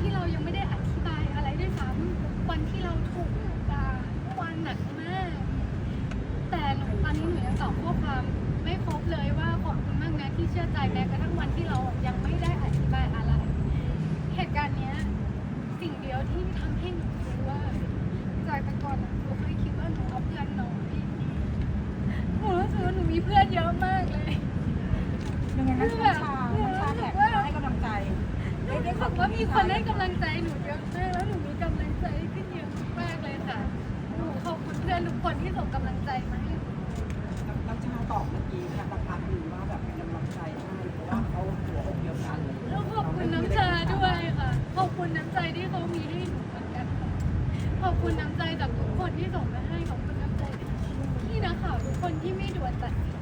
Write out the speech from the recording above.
ที่เรายังไม่ได้อธิบายอะไรด้วยซ้ำวันที่เราถูกด่าวันหนักมาก แต่หนูตอนนี้หนูยังตอบข้อความไม่ครบเลยว่าขอบคุณมากนะที่เชื่อใจแม้กระทั่งวันที่เรายังไม่ได้อธิบายอะไร เหตุการณ์เนี้ยสิ่งเดียวที่ทำให้หนูรู้ว่าจากแต่ก่อนหนูเคยคิดว่าหนูเอาเพื่อนน้อยหนูรู้สึกว่าหนูมีเพื่อนเยอะ รู้สึกว่ามีคนให้กำลังใจหนูเยอะมากแล้วหนูมีกำลังใจขึ้นเยอะมากเลยค่ะ หนูขอบคุณเพื่อนทุกคนที่ส่งกำลังใจมาให้หนูน้ำชาตอบเมื่อกี้นะประพัดหนึ่งว่าแบบเป็นกำลังใจให้เพราะว่าเขาหัวอกเดียวกันแล้วขอบคุณน้ำชาด้วยค่ะ ขอบคุณน้ำใจที่เขามีให้หนูเหมือนกันค่ะขอบคุณน้ำใจจากทุกคนที่ส่งมาให้ขอบคุณน้ำใจที่นักข่าวทุกคนที่ไม่ด่วนตัดสิน